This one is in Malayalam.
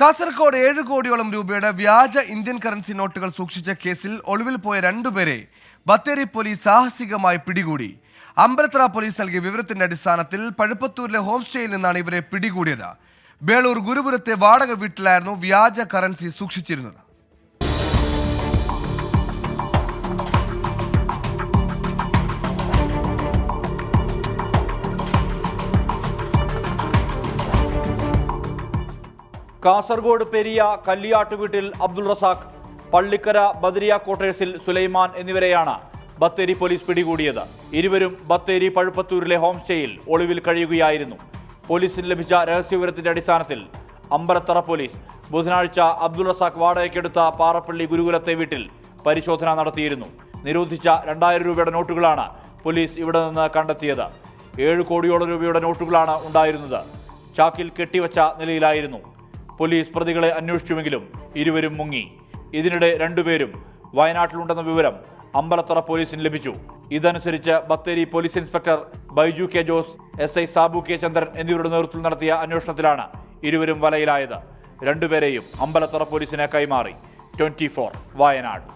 കാസർഗോഡ് ഏഴ് കോടിയോളം രൂപയുടെ വ്യാജ ഇന്ത്യൻ കറൻസി നോട്ടുകൾ സൂക്ഷിച്ച കേസിൽ ഒളിവിൽ പോയ രണ്ടുപേരെ ബത്തേരി പോലീസ് സാഹസികമായി പിടികൂടി. അമ്പലത്തറ പോലീസ് നൽകിയ വിവരത്തിന്റെ അടിസ്ഥാനത്തിൽ പഴുപ്പത്തൂരിലെ ഹോം സ്റ്റേയിൽ നിന്നാണ് ഇവരെ പിടികൂടിയത്. ബേളൂർ ഗുരുപുരത്തെ വാടക വീട്ടിലായിരുന്നു വ്യാജ കറൻസി സൂക്ഷിച്ചിരുന്നത്. കാസർഗോഡ് പെരിയ കല്ലിയാട്ട് വീട്ടിൽ അബ്ദുൾ റസാഖ് പള്ളിക്കര ബദരിയ ക്വാർട്ടേഴ്സിൽ സുലൈമാൻ എന്നിവരെയാണ് ബത്തേരി പോലീസ് പിടികൂടിയത്. ഇരുവരും ബത്തേരി പഴുപ്പത്തൂരിലെ ഹോം സ്റ്റേയിൽ ഒളിവിൽ കഴിയുകയായിരുന്നു. പോലീസിന് ലഭിച്ച രഹസ്യവിവരത്തിന്റെ അടിസ്ഥാനത്തിൽ അമ്പലത്തറ പോലീസ് ബുധനാഴ്ച അബ്ദുൾ റസാഖ് വാടകയ്ക്കെടുത്ത പാറപ്പള്ളി ഗുരുകുലത്തെ വീട്ടിൽ പരിശോധന നടത്തിയിരുന്നു. നിരോധിച്ച രണ്ടായിരം രൂപയുടെ നോട്ടുകളാണ് പോലീസ് ഇവിടെ നിന്ന് കണ്ടെത്തിയത്. ഏഴ് കോടിയോളം രൂപയുടെ നോട്ടുകളാണ് ഉണ്ടായിരുന്നത്. ചാക്കിൽ കെട്ടിവച്ച നിലയിലായിരുന്നു പോലീസ് പ്രതികളെ അന്വേഷിച്ചുവെങ്കിലും ഇരുവരും മുങ്ങി. ഇതിനിടെ രണ്ടുപേരും വയനാട്ടിലുണ്ടെന്ന വിവരം അമ്പലത്തറ പോലീസിന് ലഭിച്ചു. ഇതനുസരിച്ച് Bathery police inspector Baiju K Jose S I Sabu K Chandran എന്നിവരുടെ നേതൃത്വത്തിൽ നടത്തിയ അന്വേഷണത്തിലാണ് ഇരുവരും വലയിലായത്. രണ്ടുപേരെയും അമ്പലത്തറ പോലീസിന് കൈമാറി. ട്വന്റി വയനാട്.